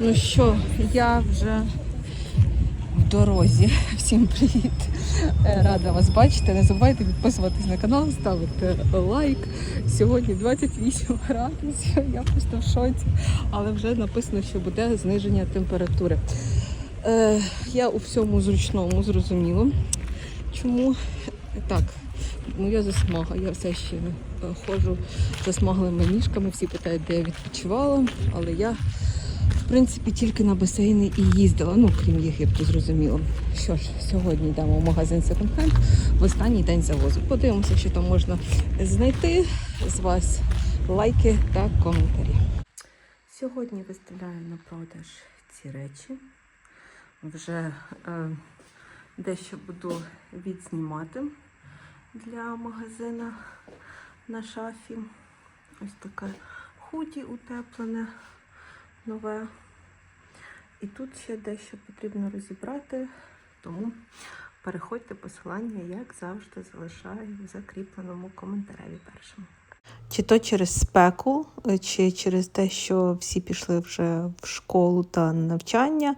Ну що, я вже в дорозі. Всім привіт! Е, Рада вас бачити. Не забувайте підписуватись на канал, ставити лайк. Сьогодні 28 градусів. Я просто в шоці, але вже написано, що буде зниження температури. Е, я у всьому зручному зрозуміло. Чому так? Ну я засмага, я все ще е, ходжу засмаглими ніжками. Всі питають, де я відпочивала, але я в принципі, тільки на басейни і їздила, ну крім Єгипту, зрозуміло. Що ж, сьогодні йдемо в магазин Second Hand в останній день завозу. Подивимося, що там можна знайти з вас лайки та коментарі. Сьогодні виставляю на продаж ці речі. Вже е, дещо буду відзнімати для магазина на шафі. Ось таке худі утеплене нове. І тут ще дещо потрібно розібрати, тому переходьте посилання, як завжди, залишаю в закріпленому коментарі першому. Чи то через спеку, чи через те, що всі пішли вже в школу та навчання.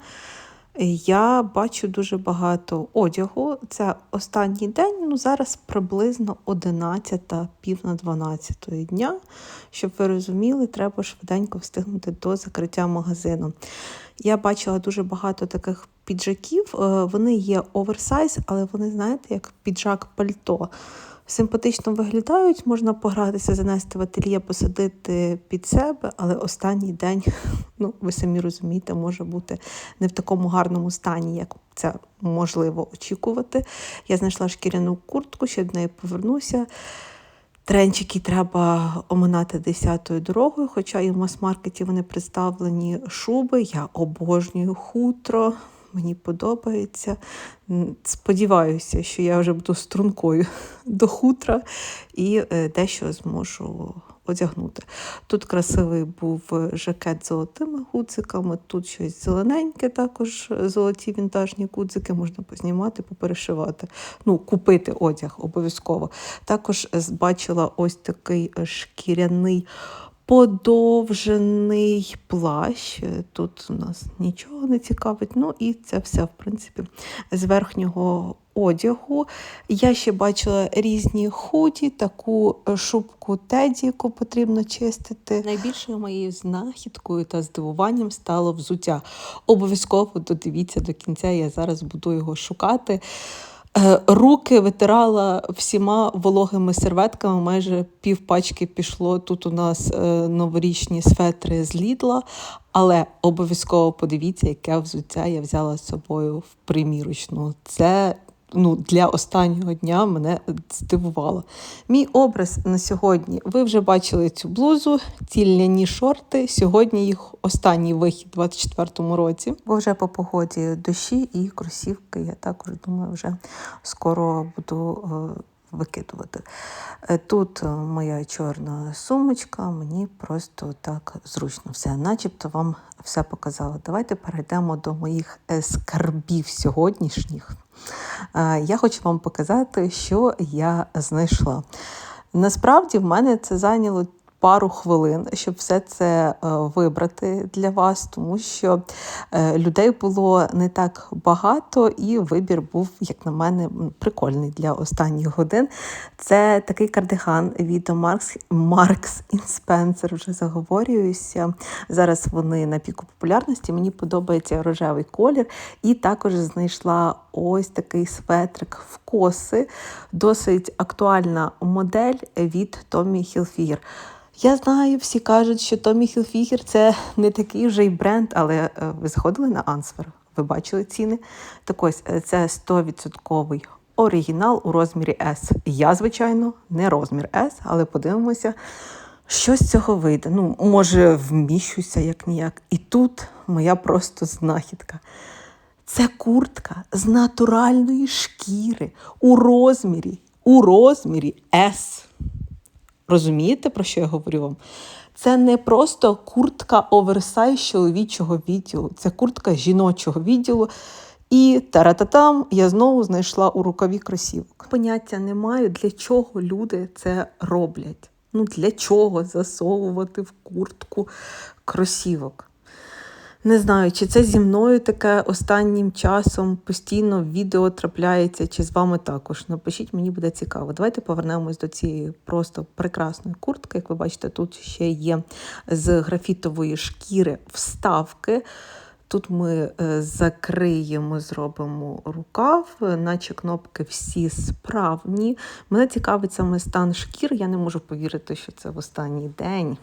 Я бачу дуже багато одягу. Це останній день, ну зараз приблизно 11, пів на 12 дня. Щоб ви розуміли, треба швиденько встигнути до закриття магазину. Я бачила дуже багато таких піджаків. Е, Вони є оверсайз, але вони, знаєте, як піджак пальто. Симпатично виглядають, можна погратися, занести в ательє, посадити під себе, але останній день, ну ви самі розумієте, може бути не в такому гарному стані, як це можливо очікувати. Я знайшла шкіряну куртку, ще до неї повернуся. Тренчики треба оминати десятою дорогою, хоча і в мас-маркеті вони представлені шуби. Я обожнюю хутро, мені подобається. Сподіваюся, що я вже буду стрункою до хутра і е, дещо зможу одягнути. Тут красивий був жакет з золотими гудзиками, тут щось зелененьке, також золоті вінтажні гудзики, можна познімати, поперешивати. Ну, купити одяг обов'язково. Також е, бачила ось такий е, шкіряний подовжений плащ. Тут у нас нічого не цікавить. Ну і це все, в принципі, з верхнього одягу. Я ще бачила різні худі, таку шубку теді, яку потрібно чистити. Найбільшою моєю знахідкою та здивуванням стало взуття. Обов'язково додивіться до кінця, я зараз буду його шукати. Е, Руки витирала всіма вологими серветками, майже пів пачки пішло. Тут у нас е, новорічні светри з Лідла, але обов'язково подивіться, яке взуття я взяла з собою в примірочну. Це ну, для останнього дня мене здивувало. Мій образ на сьогодні. Ви вже бачили цю блузу, ці ляні шорти. Сьогодні їх останній вихід у 24-му році. Бо вже по погоді дощі і кросівки. Я також думаю, вже скоро буду. Викидувати. Е, Тут е, моя чорна сумочка, мені просто так зручно все, начебто вам все показала. Давайте перейдемо до моїх скарбів сьогоднішніх. Е, Я хочу вам показати, що я знайшла. Насправді, в мене це зайняло пару хвилин, щоб все це е, вибрати для вас, тому що е, людей було не так багато, і вибір був, як на мене, прикольний для останніх годин. Це такий кардиган від Marks, Marks Spencer, вже заговорююся. Зараз вони на піку популярності. Мені подобається рожевий колір. І також знайшла ось такий светрик в коси. Досить актуальна модель від Tommy Hilfiger. Я знаю, всі кажуть, що Tommy Hilfiger – це не такий вже й бренд, але е, ви заходили на Answer, ви бачили ціни. Так ось, е, це 100% оригінал у розмірі S. Я, звичайно, не розмір S, але подивимося, що з цього вийде. Ну, може, вміщуся як ніяк. І тут моя просто знахідка. Це куртка з натуральної шкіри у розмірі, у розмірі S. Розумієте, про що я говорю вам? Це не просто куртка оверсайз чоловічого відділу, це куртка жіночого відділу. І тарататам я знову знайшла у рукаві кросівок. Поняття не маю, для чого люди це роблять. Ну для чого засовувати в куртку кросівок? Не знаю, чи це зі мною таке останнім часом постійно відео трапляється, чи з вами також. Напишіть, мені буде цікаво. Давайте повернемось до цієї просто прекрасної куртки. Як ви бачите, тут ще є з графітової шкіри вставки. Тут ми е, закриємо, зробимо рукав, наче кнопки всі справні. Мене цікавить саме стан шкір. Я не можу повірити, що це в останній день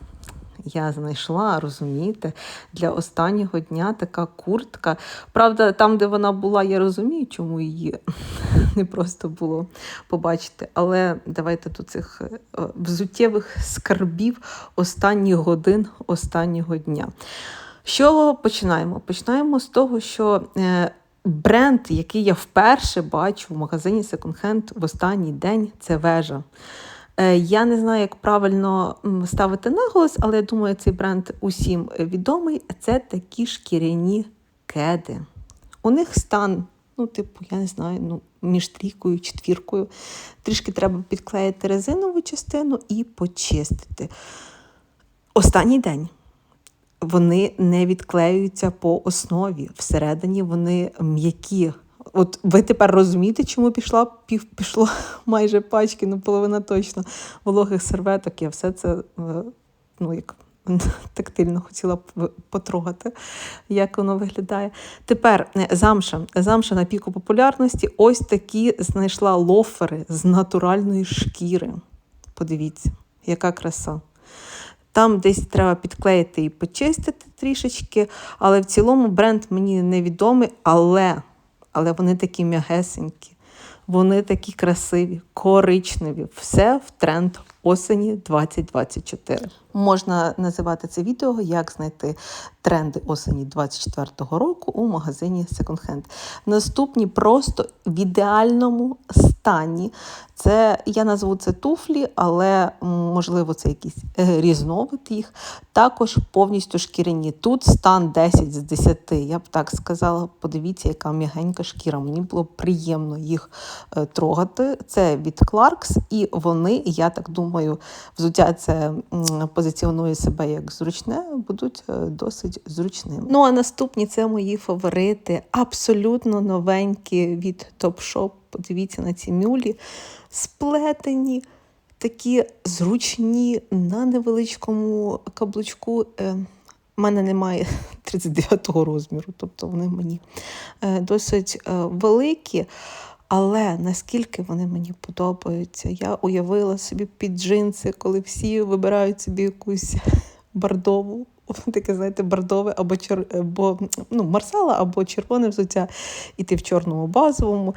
я знайшла, розумієте, для останнього дня така куртка. Правда, там, де вона була, я розумію, чому її не просто було побачити. Але давайте до цих е, взуттєвих скарбів останніх годин останнього дня. Що починаємо? Починаємо з того, що. Е, бренд, який я вперше бачу в магазині Second Hand в останній день, це вежа. Е, я не знаю, як правильно ставити наголос, але я думаю, цей бренд усім відомий. Це такі шкіряні кеди. У них стан, ну, типу, я не знаю, ну, між трійкою і четвіркою. Трішки треба підклеїти резинову частину і почистити. Останній день. Вони не відклеюються по основі. Всередині вони м'які. От ви тепер розумієте, чому пішла пів пішло майже пачки, ну половина точно вологих серветок. Я все це е, ну, як тактильно хотіла потрогати, як воно виглядає. Тепер е, замша. Замша на піку популярності. Ось такі знайшла лофери з натуральної шкіри. Подивіться, яка краса. Там десь треба підклеїти і почистити трішечки, але в цілому бренд мені невідомий, але але вони такі м'ягесенькі, вони такі красиві, коричневі. Все в тренд осені 2024. Можна називати це відео, як знайти тренди осені 24-го року у магазині Second Hand. Наступні просто в ідеальному стані. Це я назву це туфлі, але можливо це якийсь е, різновид їх. Також повністю шкіряні. Тут стан 10 з 10. Я б так сказала. Подивіться, яка м'ягенька шкіра. Мені було приємно їх е, трогати. Це від Clarks, і вони, я так думаю, взуття це позиціонує себе як зручне, будуть е, досить зручними. Ну а наступні це мої фаворити, абсолютно новенькі від Topshop. Подивіться на ці мюлі, сплетені. Такі зручні на невеличкому каблучку. У е, мене немає 39-го розміру, тобто вони мені е, досить великі. Але наскільки вони мені подобаються, я уявила собі під джинси, коли всі вибирають собі якусь бордову, таке, знаєте, бордове або чер... або ну, марсала, або червоне взуття, і ти в чорному базовому.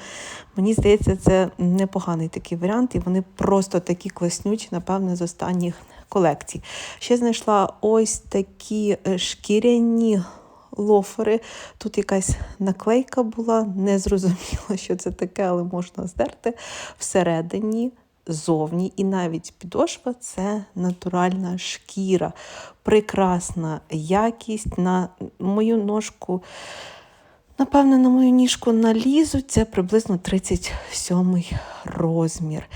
Мені здається, це непоганий такий варіант, і вони просто такі класнючі, напевне, з останніх колекцій. Ще знайшла ось такі е, шкіряні лофери. Тут якась наклейка була, не зрозуміло, що це таке, але можна здерти. Всередині, зовні, і навіть підошва це натуральна шкіра, прекрасна якість на мою ножку. Напевно, на мою ніжку налізуть, це приблизно 37 розмір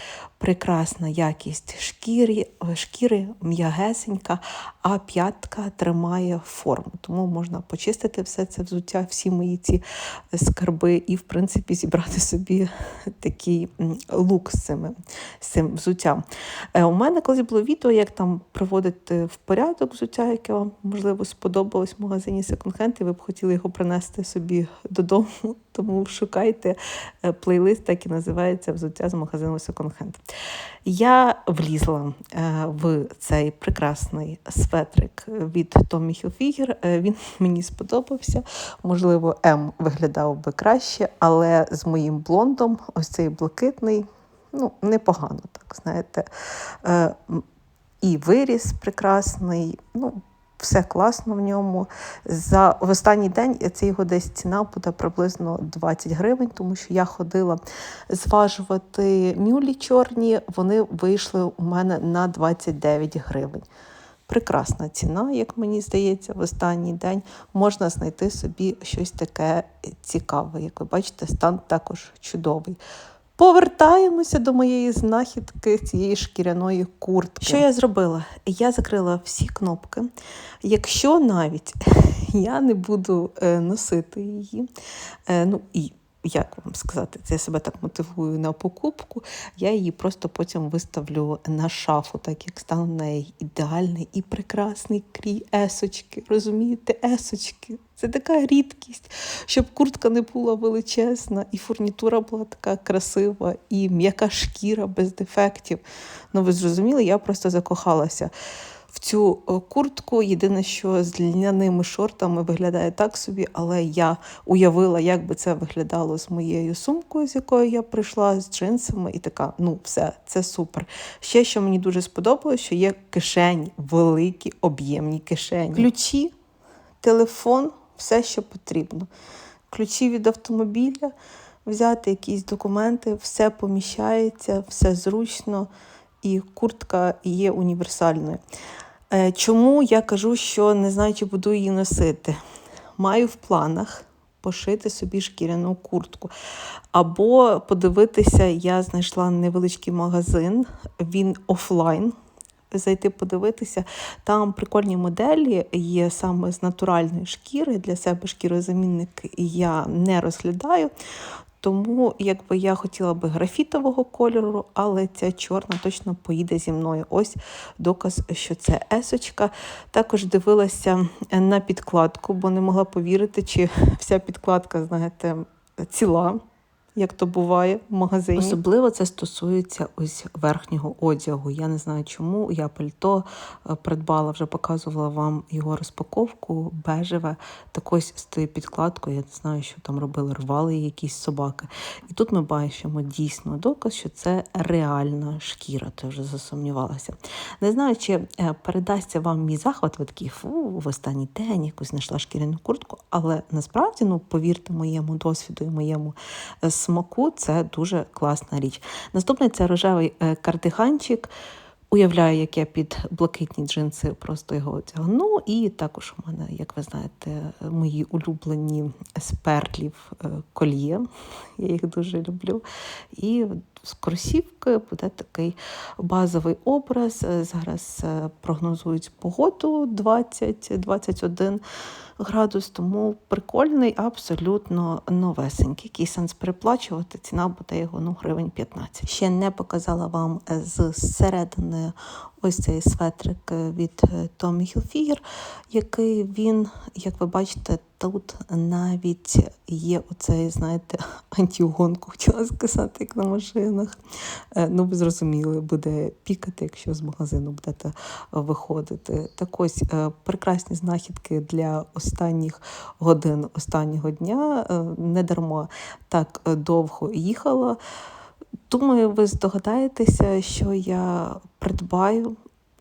прекрасна якість шкіри, шкіри м'ягесенька, а п'ятка тримає форму. Тому можна почистити все це взуття, всі мої ці скарби, і, в принципі, зібрати собі такий лук з цим, з цим взуттям. Е, у мене колись було відео, як там проводити в порядок взуття, яке вам, можливо, сподобалось в магазині секонд-хенд, і ви б хотіли його принести собі додому. Тому шукайте е, плейлист, так і називається взуття з магазину Second Hand. Я влізла е, в цей прекрасний светрик від Tommy Hilfiger. Е, він мені сподобався. Можливо, М виглядав би краще, але з моїм блондом, ось цей блакитний, ну, непогано, так, знаєте. І виріс прекрасний. ну, все класно в ньому. За В останній день це його десь ціна буде приблизно 20 гривень, тому що я ходила зважувати мюлі чорні, вони вийшли у мене на 29 гривень. Прекрасна ціна, як мені здається, в останній день можна знайти собі щось таке цікаве. Як ви бачите, стан також чудовий. Повертаємося до моєї знахідки цієї шкіряної куртки. Що я зробила? Я закрила всі кнопки. Якщо навіть я не буду е, носити її, е, ну і як вам сказати, це я себе так мотивую на покупку, я її просто потім виставлю на шафу, так як стане на неї ідеальний і прекрасний крій есочки. Розумієте, есочки. Це така рідкість, щоб куртка не була величезна, і фурнітура була така красива, і м'яка шкіра без дефектів. Ну, ви зрозуміли, я просто закохалася в цю е, куртку. Єдине, що з льняними шортами виглядає так собі, але я уявила, як би це виглядало з моєю сумкою, з якою я прийшла, з джинсами, і така, ну, все, це супер. Ще що мені дуже сподобалось, що є кишені, великі, об'ємні кишені. Ключі, телефон, все, що потрібно. Ключі від автомобіля. Взяти якісь документи, все поміщається, все зручно, і куртка є універсальною. Е, чому я кажу, що не знаю, чи буду її носити? Маю в планах пошити собі шкіряну куртку. Або подивитися, я знайшла невеличкий магазин, він офлайн. Зайти подивитися, там прикольні моделі є саме з натуральної шкіри. Для себе шкірозамінник я не розглядаю. Тому якби я хотіла би графітового кольору, але ця чорна точно поїде зі мною. Ось доказ, що це есочка. Також дивилася на підкладку, бо не могла повірити, чи вся підкладка, знаєте, ціла як то буває в магазині. Особливо це стосується ось верхнього одягу. Я не знаю чому. Я пальто е, придбала, вже показувала вам його розпаковку, бежеве. Так ось з тією підкладкою, я не знаю, що там робили, рвали якісь собаки. І тут ми бачимо дійсно доказ, що це реальна шкіра, то вже засумнівалася. Не знаю, чи е, передасться вам мій захват, ви такі фу, в останній день якось знайшла шкіряну куртку, але насправді, ну повірте моєму досвіду і моєму е, смаку це дуже класна річ. Наступний це рожевий е, кардиганчик. Уявляю, як я під блакитні джинси просто його одягну. І також у мене, як ви знаєте, мої улюблені з перлів е, кольє. Я їх дуже люблю. І з кросівки буде такий базовий образ. Зараз е, прогнозують погоду 20-21 градус, тому прикольний, абсолютно новесенький. Який сенс переплачувати, ціна буде його ну, гривень 15. Ще не показала вам з середини ось цей светрик е, від е, Tommy Hilfiger, який він, як ви бачите, тут навіть є оцей, знаєте, антигонку, хотіла сказати, як на машинах. Ну, ви зрозуміли, буде пікати, якщо з магазину будете виходити. Так ось прекрасні знахідки для останніх годин останнього дня. Не дарма так довго їхала. Думаю, ви здогадаєтеся, що я придбаю.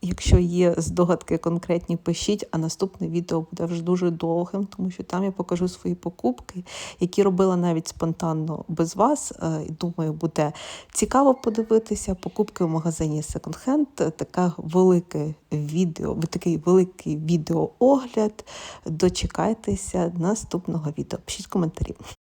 Якщо є здогадки конкретні, пишіть, а наступне відео буде вже дуже довгим, тому що там я покажу свої покупки, які робила навіть спонтанно без вас. Е, думаю, буде цікаво подивитися. Покупки в магазині Hand, таке велике відео, такий великий відеоогляд. Дочекайтеся наступного відео. Пишіть коментарі.